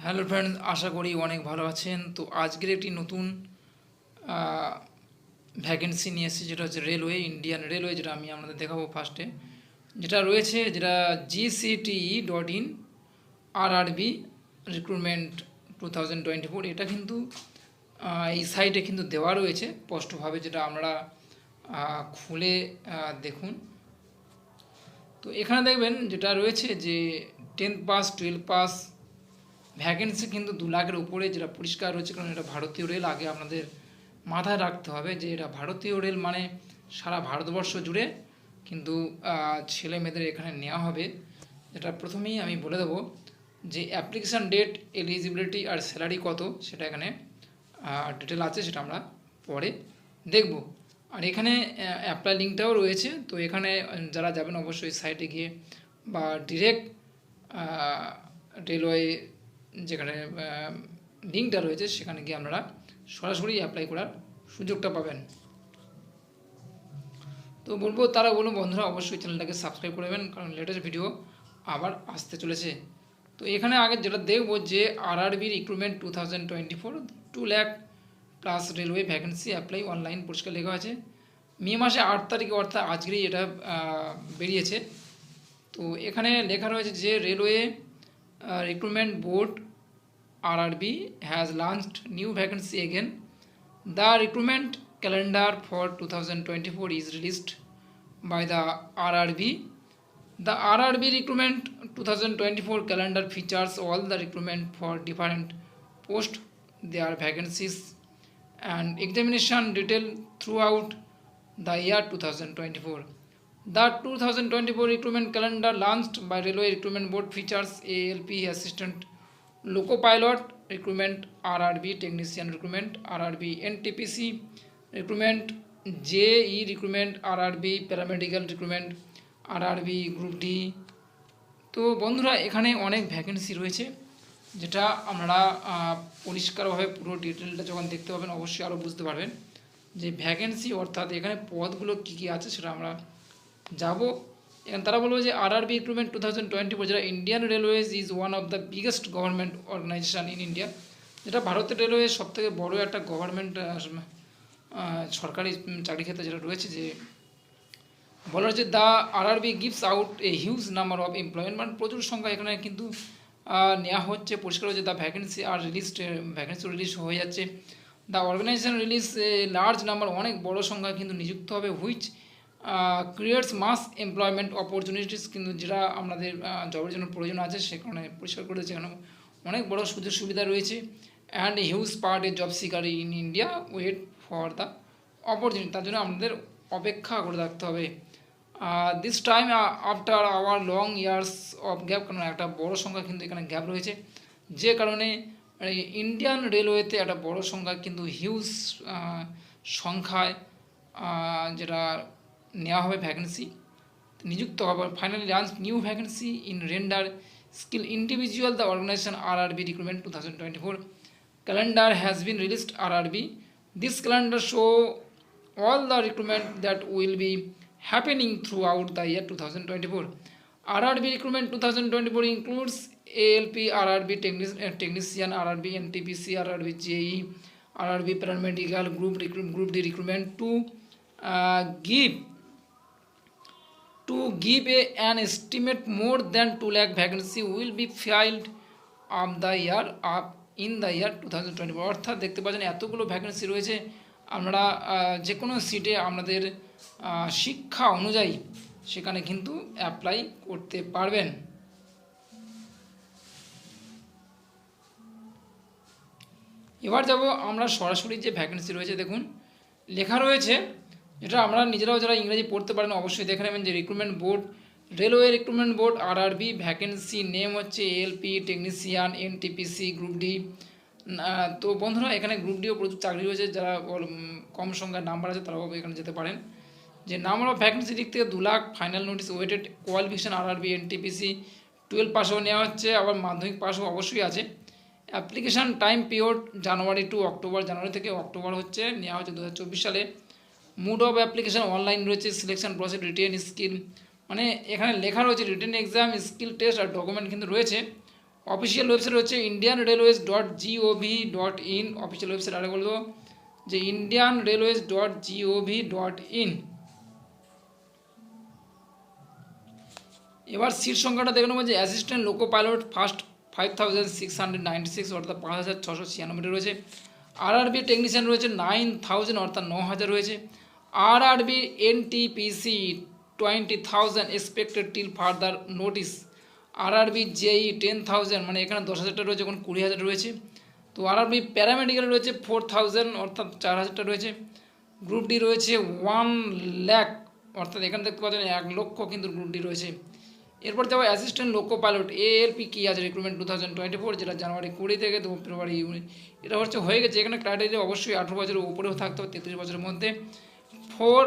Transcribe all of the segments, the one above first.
Hello friends আশা করি অনেক ভালো আছেন। তো আজকের একটি নতুন ভ্যাকেন্সি নিয়ে এসেছি যেটা হচ্ছে রেলওয়ে ইন্ডিয়ান রেলওয়ে যেটা আমি আপনাদের দেখাবো ফার্স্টে যেটা রয়েছে যেটা জিসিটিই dot in R RB recruitment two thousand twenty four এটা কিন্তু এই সাইটে কিন্তু দেওয়া রয়েছে। স্পষ্টভাবে যেটা আহ, খুলে দেখুন। তো এখানে দেখবেন যেটা রয়েছে যে tenth pass twelve pass vacancy কিন্তু দু লাখের উপরে যেটা পরিষ্কার রয়েছে কারণ এটা ভারতীয় রেল, আগে আপনাদের মাথায় রাখতে হবে যে এটা ভারতীয় রেল মানে সারা ভারতবর্ষ জুড়ে কিন্তু ছেলে মেয়েদের এখানে নেওয়া হবে। যেটা প্রথমেই আমি বলে দেবো যে অ্যাপ্লিকেশান ডেট এলিজিবিলিটি আর স্যালারি কত, সেটা এখানে ডিটেল আছে, সেটা আমরা পরে দেখব। আর এখানে অ্যাপ্লাই লিঙ্কটাও রয়েছে, তো এখানে যারা যাবেন অবশ্যই সাইটে গিয়ে বা ডিরেক্ট রেলওয়ে যেখানে লিঙ্কটা রয়েছে, সেখানে গিয়ে আপনারা সরাসরি অ্যাপ্লাই করার সুযোগটা পাবেন। তো বলব, তারা বলুন বন্ধুরা, অবশ্যই চ্যানেলটাকে সাবস্ক্রাইব করবেন কারণ লেটেস্ট ভিডিও আবার আসতে চলেছে। তো এখানে আগে যেটা দেখব যে RRB recruitment two thousand twenty four two lakh plus railway vacancy apply online পরিষ্কার লেখা আছে। মে মাসে আট তারিখে অর্থাৎ আজকেরই এটা বেরিয়েছে। তো এখানে লেখা রয়েছে যে railway Uh, recruitment board RRB has launched new vacancy again. The recruitment calendar for 2024 is released by the RRB. The RRB recruitment 2024 calendar features all the recruitment for different post, their vacancies and examination detail throughout the year 2024. The 2024 recruitment calendar launched by Railway Recruitment Board features ALP assistant loco pilot recruitment rrb technician recruitment rrb ntpc recruitment je recruitment rrb paramedical recruitment rrb group d তো বন্ধুরা এখানে অনেক vacancy রয়েছে যেটা আপনারা পরিষ্কারভাবে পুরো ডিটেলটা যখন দেখতে পাবেন অবশ্যই আরও বুঝতে পারবেন যে ভ্যাকেন্সি অর্থাৎ এখানে পদগুলো কী কী আছে সেটা আমরা যাব। এখানে তারা বলব যে R RB recruitment two thousand twenty four যেটা Indian railways is one of the biggest government organisation in India যেটা ভারতের রেলওয়ে সব থেকে বড়ো একটা গভর্নমেন্ট সরকারি চাকরি ক্ষেত্রে যেটা রয়েছে যে বলা হচ্ছে the R RB gives out a huge number of employment মানে প্রচুর সংখ্যা এখানে কিন্তু নেওয়া হচ্ছে। পরিষ্কার হচ্ছে the vacancy are release vacancy release হয়ে যাচ্ছে। The organisation release large number অনেক বড় সংখ্যা কিন্তু নিযুক্ত হবে which creates mass employment opportunities কিন্তু যেটা আমাদের জবের জন্য প্রয়োজন আছে, সে কারণে পরিষ্কার করে এখানে। অনেক বড় সুযোগ সুবিধা রয়েছে। And huge part a job seeker in India wait for the opportunity তার জন্য আমাদের অপেক্ষা করে থাকতে হবে। This time after our long years of gap কারণ একটা বড় সংখ্যা কিন্তু এখানে গ্যাপ রয়েছে। যে কারণে ইন্ডিয়ান রেলওয়েতে একটা বড় সংখ্যা কিন্তু হিউজ সংখ্যায় যেটা নেওয়া হবে ভ্যাকেন্সি নিযুক্ত হবে finally launch new vacancy in render skill individual the organisation R RB recruitment two thousand twenty four calendar has been released RRB. This calendar show all the recruitment that will be happening throughout the year 2024. RRB recruitment 2024 includes ALP, RRB technic- uh, technician, RRB NTPC, RRB JE, RRB paramedical group recruit, group D recruitment to uh, give to give a, an estimate more than 2 lakh vacancy will be filed of the year up in the year 2024 অর্থাৎ দেখতে পাচ্ছেন এতগুলো vacancy রয়েছে। আমরা যে কোনো সিটে আমাদের শিক্ষা অনুযায়ী সেখানে কিন্তু অ্যাপ্লাই করতে পারবেন। এবার যাব আমরা সরাসরি যে ভ্যাকেন্সি রয়েছে দেখুন। লেখা রয়েছে যেটা আমরা নিজেরাও যারা ইংরেজি পড়তে পারেন অবশ্যই দেখে নেবেন যে recruitment board railway recruitment board RRB vacancy name হচ্ছে LP technician NTPC group D তো বন্ধুরা, এখানে গ্রুপ ডিও প্রচুর চাকরি রয়েছে, যারা কম সংখ্যার নাম্বার আছে তারাও এখানে যেতে পারেন। যে নাম্বার অফ ভ্যাকেন্সি দিক থেকে দু lakh final notice awaited qualification RRB NTPC twelve পাসও নেওয়া হচ্ছে, আবার মাধ্যমিক পাসও অবশ্যই আছে। Application time period January to October January থেকে অক্টোবর হচ্ছে, নেওয়া হচ্ছে দু হাজার চব্বিশ সালে। মুড অফ অ্যাপ্লিকেশান অনলাইন রয়েছে সিলেকশন প্রসেস রিটেন স্কিল মানে এখানে লেখা রয়েছে রিটেন এক্সাম স্কিল টেস্ট আর ডকুমেন্ট কিন্তু রয়েছে। অফিসিয়াল ওয়েবসাইট হচ্ছে Indian railways dot gov dot in official website আরে বলব যে Indian railways dot gov dot in এবার সিট সংখ্যাটা দেখে নেব, যে assistant loco pilot first five thousand six hundred ninety six অর্থাৎ পাঁচ হাজার ছশো ছিয়ানব্বইটা রয়েছে। আর আরবি টেকনিশিয়ান রয়েছে নাইন থাউজেন্ড অর্থাৎ ন হাজার রয়েছে। NTPC twenty thousand expected till further notice RRB JE ten thousand মানে এখানে দশ হাজারটা রয়েছে, এখন কুড়ি হাজার রয়েছে। তো আরআরবি প্যারামেডিক্যাল রয়েছে ফোর থাউজেন্ড অর্থাৎ চার হাজারটা রয়েছে। গ্রুপ ডি রয়েছে ওয়ান ল্যাক অর্থাৎ এখানে দেখতে পাচ্ছেন, এক লক্ষ কিন্তু গ্রুপ ডি রয়েছে। এরপর যাব অ্যাসিস্ট্যান্ট লোকো পাইলট এএলপি কি আছে recruitment two thousand twenty four যেটা জানুয়ারি কুড়ি থেকে তো ফেব্রুয়ারি, এটা হচ্ছে হয়ে গেছে। এখানে ক্রাইটেরিয়া অবশ্যই আঠেরো বছরের উপরেও থাকতে হবে, তেত্রিশ বছরের মধ্যে। ফর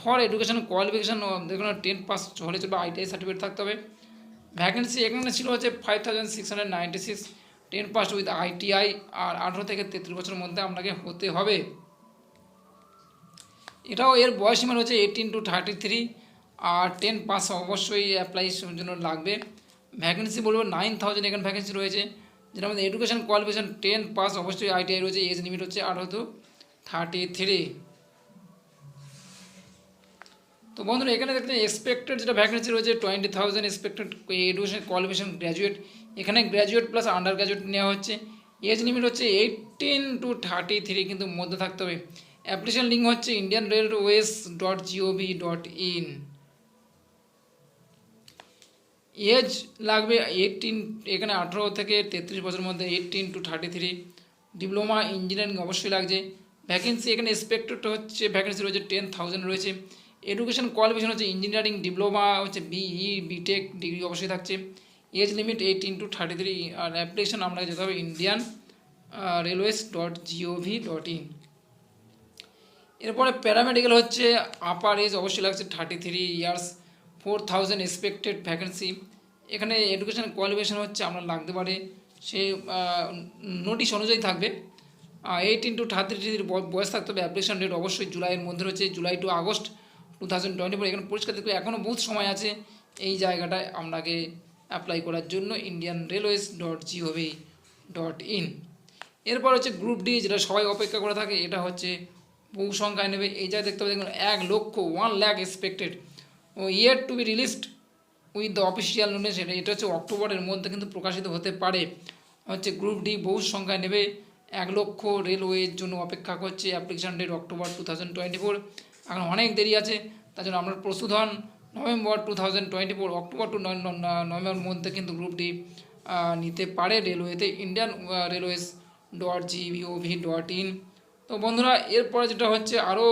ফর এডুকেশন কোয়ালিফিকেশান দেখুন টেন পাস হলে চলবে আইটিআই সার্টিফিকেট থাকতে হবে। ভ্যাকেন্সি এখানে ছিল হচ্ছে five thousand six hundred ninety six ten pass with ITI আর আঠেরো থেকে তেত্রিশ বছরের মধ্যে আপনাকে হতে হবে। এটাও এর বয়স সীমা রয়েছে এইটিন টু থার্টি থ্রি আর টেন পাস অবশ্যই অ্যাপ্লাই জন্য লাগবে। ভ্যাকেন্সি বলব নাইন থাউজেন্ড এখানে ভ্যাকেন্সি রয়েছে। যেটার মধ্যে এডুকেশন কোয়ালিফিকেশন টেন পাস অবশ্যই আইটিআই রয়েছে এজ লিমিট হচ্ছে আঠারো টু থার্টি থ্রি তো বন্ধুরা, এখানে দেখতে এক্সপেক্টেড যেটা ভ্যাকেন্সি রয়েছে twenty thousand expected education qualification graduate এখানে গ্র্যাজুয়েট প্লাস আন্ডার গ্র্যাজুয়েট নেওয়া হচ্ছে। এজ লিমিট হচ্ছে এইটিন টু থার্টি থ্রি কিন্তু মধ্যে থাকতে হবে। অ্যাপ্লিকেশন লিঙ্ক হচ্ছে Indian railways dot gov dot in age লাগবে এইটিন এখানে আঠেরো থেকে তেত্রিশ বছরের মধ্যে eighteen to thirty three diploma engineering অবশ্যই লাগছে। ভ্যাকেন্সি এখানে এক্সপেক্টেড হচ্ছে ভ্যাকেন্সি রয়েছে টেন থাউজেন্ড রয়েছে। এডুকেশন কোয়ালিফিকেশন হচ্ছে ইঞ্জিনিয়ারিং ডিপ্লোমা হচ্ছে বিই বিটেক ডিগ্রি অবশ্যই থাকছে। Age limit eighteen to thirty three R application আপনাকে যেতে হবে Indian railways dot gov dot in এরপরে প্যারামেডিক্যাল হচ্ছে আপার এজ অবশ্যই লাগছে thirty three years four thousand expected vacancy এখানে এডুকেশন কোয়ালিফিকেশন হচ্ছে আপনার লাগতে পারে, সে নোটিশ অনুযায়ী থাকবে। এইটিন টু থার্টি থ্রির বয়স থাকতে হবে অ্যাপ্লিকেশন ডেট অবশ্যই জুলাইয়ের মধ্যে রয়েছে, July to August. Two thousand twenty four এখানে পরিষ্কার দেখবে এখনও বহুত সময় আছে। এই জায়গাটায় আপনাকে অ্যাপ্লাই করার জন্য Indian railways dot gov dot in এরপর হচ্ছে গ্রুপ ডি যেটা সবাই অপেক্ষা করে থাকে, এটা হচ্ছে বহু সংখ্যায় নেবে। এই জায়গায় দেখতে পাবে, দেখুন, এক লক্ষ one lakh expected O year to be released with the official notice এটা এটা হচ্ছে অক্টোবরের মধ্যে কিন্তু প্রকাশিত হতে পারে। হচ্ছে গ্রুপ ডি বহু সংখ্যায় নেবে। এক লক্ষ রেলওয়ের জন্য অপেক্ষা করছে application date October two thousand twenty four এখন অনেক দেরি আছে, তার জন্য আমরা প্রস্তুত হন। November two thousand twenty four October to November মধ্যে কিন্তু গ্রুপ ডি নিতে পারে রেলওয়েতে Indian railways dot gov dot in তো বন্ধুরা, এরপরে যেটা হচ্ছে আরও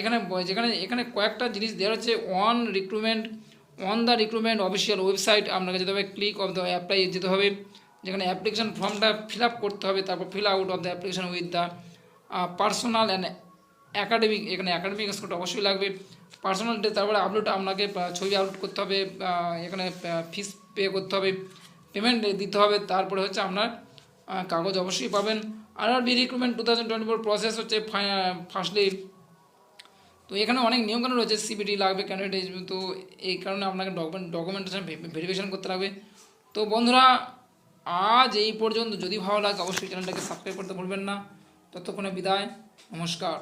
এখানে যেখানে, এখানে কয়েকটা জিনিস দেওয়া হচ্ছে on recruitment on the recruitment official website আপনাকে যেতে হবে ক্লিক অফ দ্য অ্যাপ্লাই যেতে হবে। যেখানে অ্যাপ্লিকেশন ফর্মটা ফিল করতে হবে, তারপর fill out of the application with the personal and academic এখানে অ্যাকাডেমিক স্কোর অবশ্যই লাগবে। পার্সোনাল ডে তারপরে আপলোড আপনাকে ছবি আপলোড করতে হবে এখানে ফিস পে করতে হবে পেমেন্ট দিতে হবে, তারপরে হচ্ছে আপনার কাগজ অবশ্যই পাবেন। R R B recruitment two thousand twenty four process হচ্ছে ফার্স্টলি তো এখানে অনেক নিয়মকানুন রয়েছে সিবিটি লাগবে ক্যান্ডিডেট তো এই কারণে আপনাকে ডকুমেন্ট ডকুমেন্টেশন ভেরিফিকেশন করতে লাগবে। তো বন্ধুরা, আজ এই পর্যন্ত, যদি ভালো লাগে, অবশ্যই চ্যানেলটাকে সাবস্ক্রাইব করতে ভুলবেন না। ততক্ষণে বিদায়, নমস্কার।